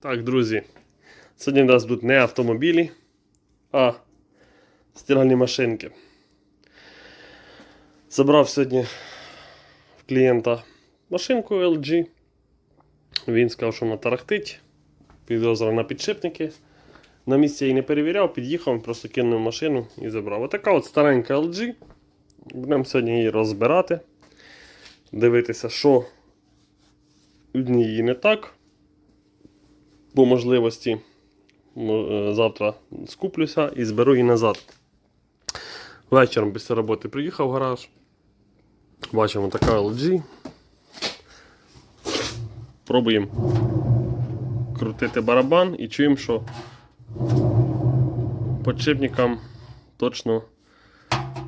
Так, друзі, сьогодні в нас будуть не автомобілі, а стиральні машинки. Забрав сьогодні в клієнта машинку LG. Він сказав, що вона тарахтить, підозра на підшипники. На місці її не перевіряв, під'їхав, просто кинув машину і забрав. Отака от старенька LG. Будемо сьогодні її розбирати, дивитися, що в ній не так по можливості е, завтра скуплюся і зберу її назад. Вечором після роботи приїхав в гараж. Бачимо така LG. Пробуємо крутити барабан і чуємо, що подшипникам точно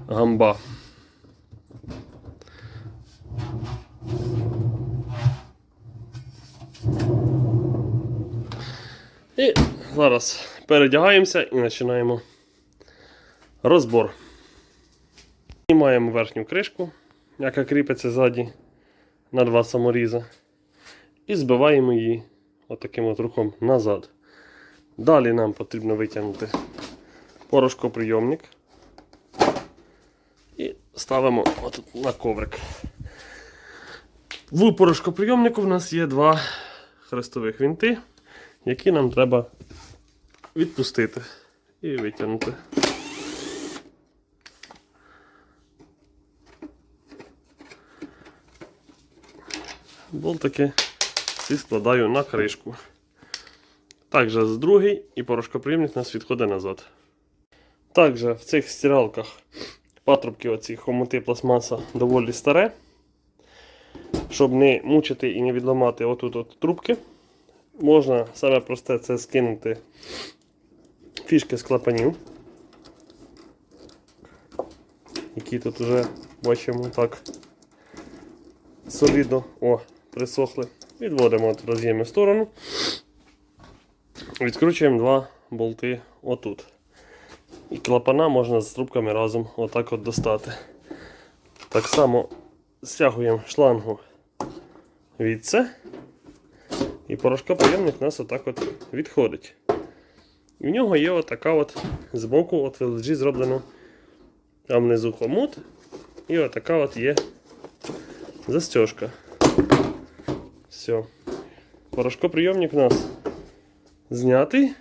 гамба. І зараз передягаємося і починаємо розбор. Знімаємо верхню кришку, яка кріпиться ззаді на два саморіза. І збиваємо її отаким от рухом назад. Далі нам потрібно витягнути порошкоприйомник. І ставимо отут на коврик. В порошкоприйомнику в нас є два хрестових вінти які нам треба відпустити і витягнути. Болтики ці складаю на кришку. Також з другий і порошкоприємник нас відходить назад. Також в цих стиралках патрубки оці хомути пластмаса доволі старе. Щоб не мучити і не відламати отут от трубки. Можна саме просте це скинути фішки з клапанів, які тут вже бачимо так солідно о, присохли. Відводимо от роз'єми в сторону. Відкручуємо два болти отут. І клапана можна з трубками разом отак от достати. Так само стягуємо шлангу від це. І порошкоприємник у нас отак от відходить. І в нього є отака от збоку от LG зроблено там внизу хомут. І отака от є застежка. Все. Порошкоприйомник у нас знятий.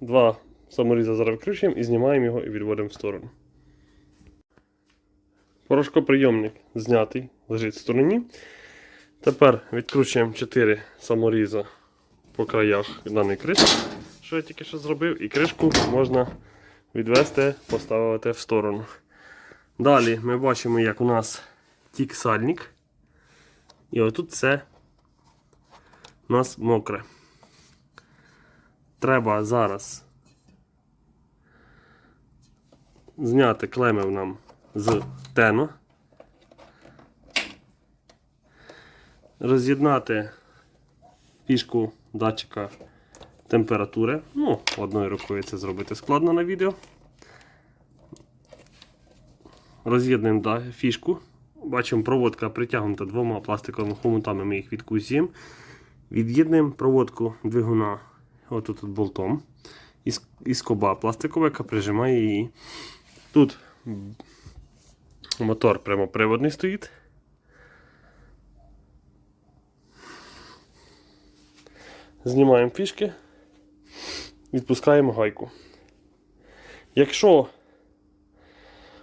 Два саморіза зараз вкручуємо і знімаємо його і відводимо в сторону. Порошкоприйомник знятий, лежить в стороні. Тепер відкручуємо 4 саморіза по краях даної кришки, що я тільки що зробив, і кришку можна відвести, поставити в сторону. Далі ми бачимо, як у нас тік сальник. І отут це у нас мокре. Треба зараз зняти клемів нам з тену. роз'єднати фішку датчика температури. Ну, одною рукою це зробити складно на відео. Роз'єднуємо да, фішку. Бачимо, проводка притягнута двома пластиковими хомутами, ми їх відкусуємо. Від'єднуємо проводку двигуна отут от болтом із, із коба пластикова, яка прижимає її. Тут мотор прямоприводний стоїть. Знімаємо фішки, відпускаємо гайку. Якщо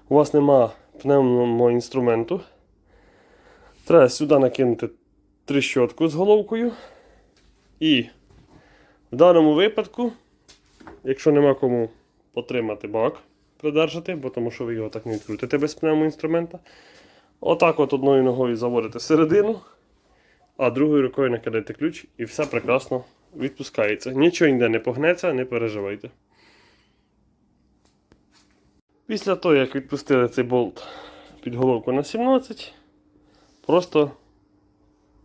у вас нема пневмного інструменту, треба сюди накинути трещотку з головкою. І в даному випадку, якщо нема кому потримати бак, придержати, бо тому що ви його так не відкрутите без пневмоінструмента, отак от одною ногою заводите всередину а другою рукою накидаєте ключ і все прекрасно відпускається. Нічого ніде не погнеться, не переживайте. Після того, як відпустили цей болт під головку на 17, просто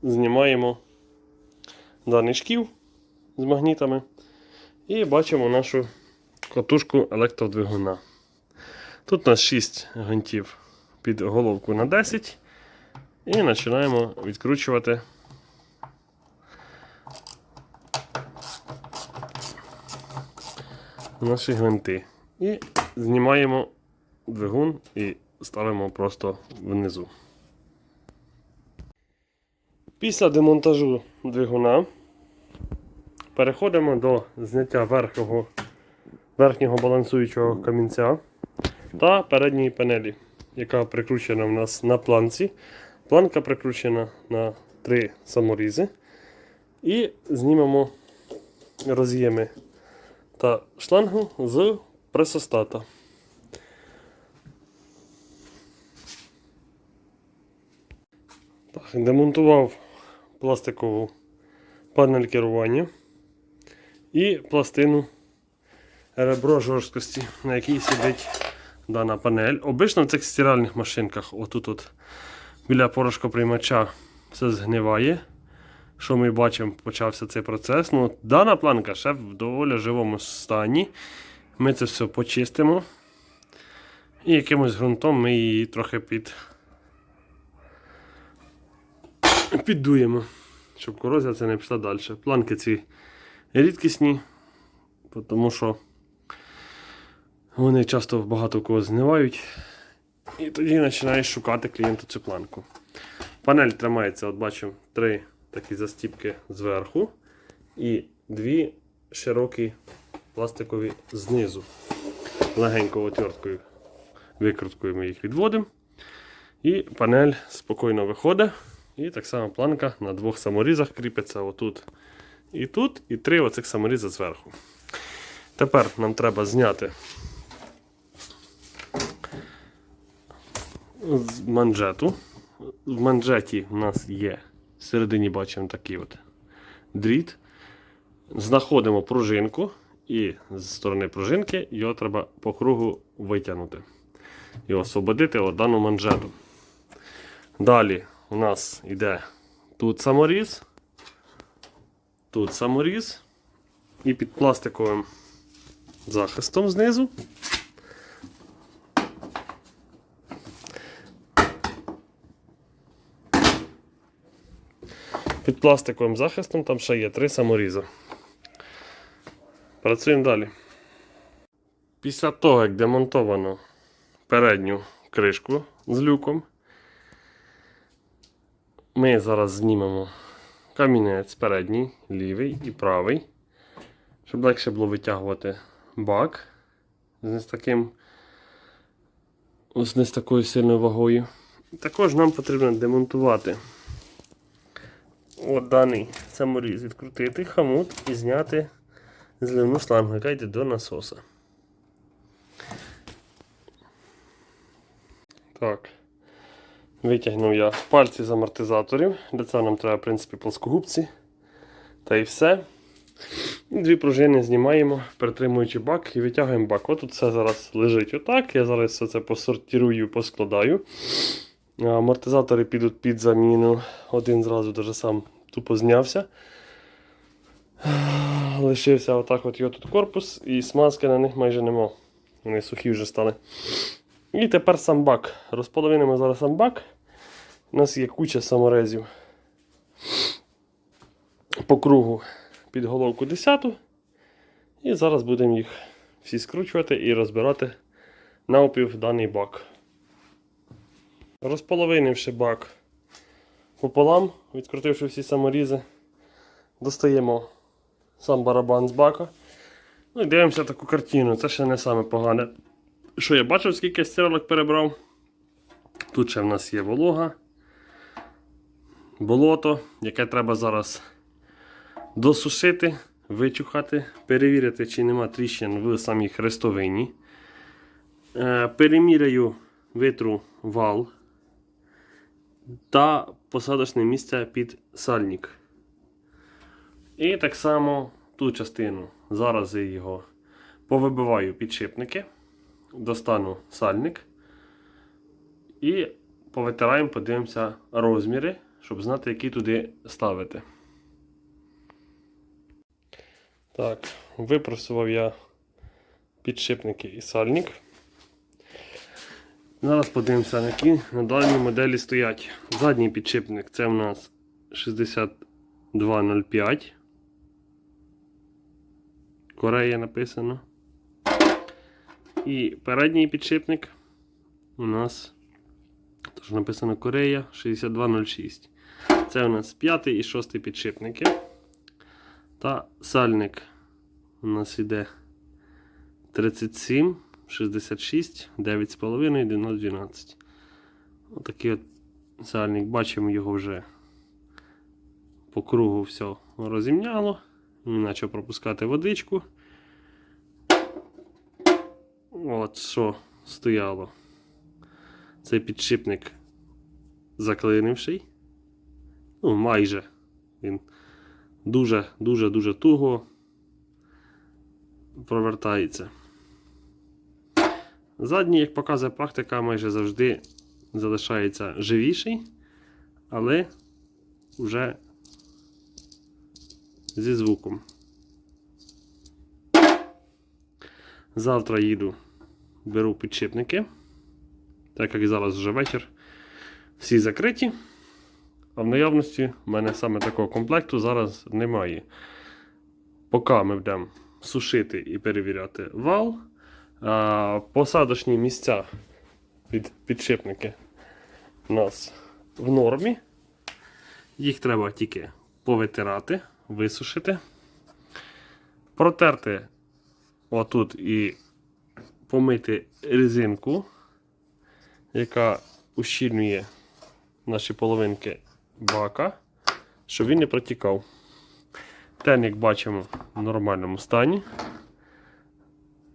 знімаємо даний шків з магнітами і бачимо нашу катушку електродвигуна. Тут у нас 6 гвинтів під головку на 10 і починаємо відкручувати наші гвинти. І знімаємо двигун і ставимо просто внизу. Після демонтажу двигуна переходимо до зняття верхнього, верхнього балансуючого камінця та передньої панелі, яка прикручена в нас на планці. Планка прикручена на три саморізи. І знімемо роз'єми та шлангу з пресостата. Так, демонтував пластикову панель керування і пластину ребро жорсткості, на якій сидить дана панель. Обично в цих стиральних машинках, отут от біля порошкоприймача все згниває. Що ми бачимо, почався цей процес. Ну, дана планка ще в доволі живому стані. Ми це все почистимо. І якимось ґрунтом ми її трохи під... піддуємо, щоб корозія це не пішла далі. Планки ці рідкісні, тому що вони часто багато кого згнивають. І тоді починаєш шукати клієнту цю планку. Панель тримається, от бачимо, три такі застіпки зверху і дві широкі пластикові знизу. Легенько отверткою викруткою ми їх відводимо. І панель спокійно виходить. І так само планка на двох саморізах кріпиться отут і тут, і три оцих саморіза зверху. Тепер нам треба зняти з манжету. В манжеті у нас є всередині бачимо такий от дріт. Знаходимо пружинку, і з сторони пружинки його треба по кругу витягнути і освободити от дану манжету. Далі у нас йде тут саморіз, тут саморіз, і під пластиковим захистом знизу. Під пластиковим захистом там ще є три саморізи. Працюємо далі. Після того, як демонтовано передню кришку з люком, ми зараз знімемо камінець передній, лівий і правий, щоб легше було витягувати бак з не з таким ось не з такою сильною вагою. Також нам потрібно демонтувати от даний саморіз, відкрутити хамут і зняти зливну шлангу, яка йде до насоса. Так. Витягнув я пальці з амортизаторів. Для цього нам треба, в принципі, плоскогубці. Та і все. Дві пружини знімаємо, притримуючи бак і витягуємо бак. От тут все зараз лежить отак. Я зараз все це посортирую, поскладаю. Амортизатори підуть під заміну. Один зразу даже сам тупо знявся. Лишився отак от його корпус і смазки на них майже нема. Вони сухі вже стали. І тепер сам бак. Розполовинимо зараз сам бак. У нас є куча саморезів по кругу під головку 10. І зараз будемо їх всі скручувати і розбирати навпів даний бак. Розполовинивши бак пополам, відкрутивши всі саморізи, достаємо сам барабан з бака. Ну і дивимося таку картину. Це ще не саме погане. Що я бачив, скільки стиралок перебрав. Тут ще в нас є волога, болото, яке треба зараз досушити, вичухати, перевірити, чи нема тріщин в самій хрестовині. Е, Переміряю витру вал та посадочне місце під сальник. І так само ту частину. Зараз я його повибиваю підшипники, достану сальник і повитираємо, подивимося розміри, щоб знати, які туди ставити. Так, випросував я підшипники і сальник. Зараз подивимося, які на даній моделі стоять. Задній підшипник це у нас 6205. Корея написано. І передній підшипник у нас теж написано Корея 6206. Це у нас п'ятий і шостий підшипники. Та сальник у нас іде 37, 66, 9,5, 12. Отакий от сальник. Бачимо його вже по кругу все розімняло. Він почав пропускати водичку. От що стояло. Цей підшипник заклинивший. Ну, майже. Він дуже-дуже дуже туго провертається. Задній, як показує практика, майже завжди залишається живіший, але вже зі звуком. Завтра їду, беру підшипники, так як зараз вже вечір, всі закриті. А в наявності в мене саме такого комплекту зараз немає. Поки ми будемо сушити і перевіряти вал, посадочні місця під підшипники у нас в нормі. Їх треба тільки повитирати, висушити, протерти отут і помити резинку, яка ущільнює наші половинки бака, щоб він не протікав. Тен, як бачимо, в нормальному стані.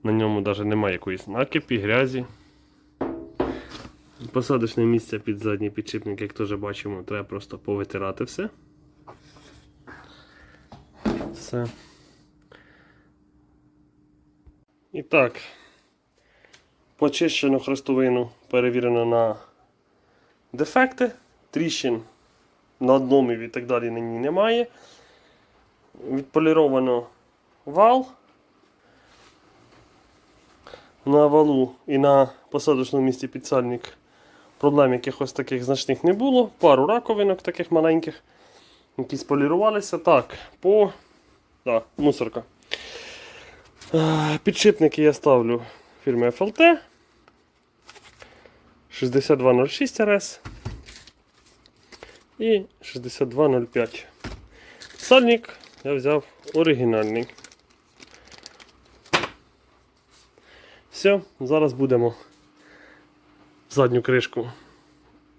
На ньому навіть немає якоїсь накипі, грязі. Посадочне місце під задній підшипник, як теж бачимо, треба просто повитирати все. Все. І так, почищену хрестовину перевірено на дефекти, тріщин на одному і так далі на ній немає. Відполіровано вал. На валу і на посадочному місці підсальник проблем якихось таких значних не було. Пару раковинок таких маленьких, які сполірувалися. Так, по да, мусорка. Е, Підшипники я ставлю фірми FLT 6206 RS і 6205. Сальник я взяв оригінальний. Все, зараз будемо задню кришку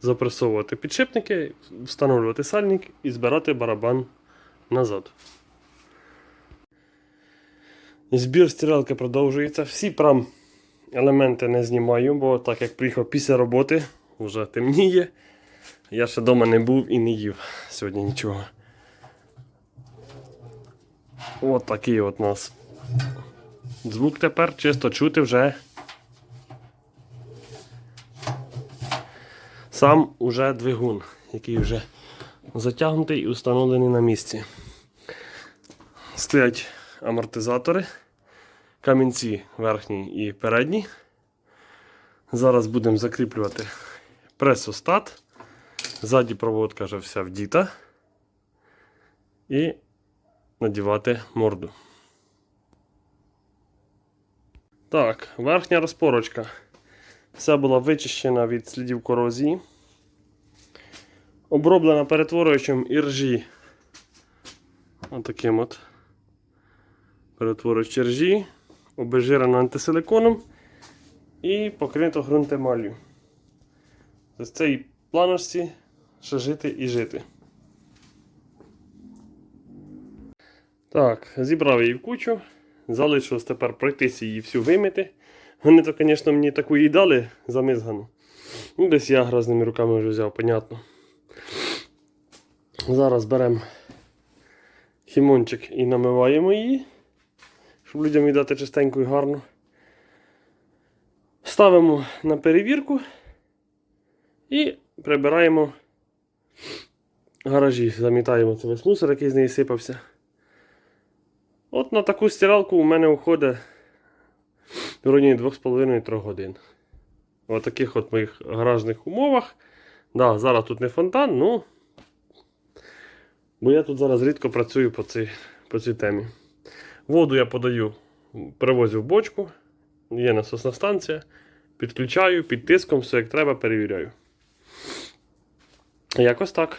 запресовувати підшипники, встановлювати сальник і збирати барабан назад. Збір стиралки продовжується. Всі прям елементи не знімаю, бо так як приїхав після роботи, вже темніє. Я ще вдома не був і не їв сьогодні нічого. От такий от нас звук тепер чисто чути вже. Сам уже двигун, який вже затягнутий і встановлений на місці. Стоять амортизатори, камінці верхній і передній. Зараз будемо закріплювати пресостат. Ззаді проводка вже вся вдіта. І надівати морду. Так, верхня розпорочка. Вся була вичищена від слідів корозії. Оброблена перетворюючим іржі. Отаким от. Перетворюючи іржі, обезжирено антисиликоном і покрито ґрунтемаллю. З цієї планочці ще жити і жити. Так, зібрав її в кучу. Залишилось тепер пройтися її всю вимити. Вони то, звісно, мені таку їй дали замизгану. Ну, десь я грозними руками вже взяв, понятно. Зараз беремо хімончик і намиваємо її, щоб людям віддати чистеньку і гарно. Ставимо на перевірку і прибираємо гаражі, замітаємо цей весь мусор, який з неї сипався. От на таку стиралку у мене уходить в районі 2,5-3 годин. В таких от моїх гаражних умовах. Да, зараз тут не фонтан, ну. Бо я тут зараз рідко працюю по цій, по цій темі. Воду я подаю, привозю в бочку є насосна станція. Підключаю, під тиском, все як треба, перевіряю. Якось так.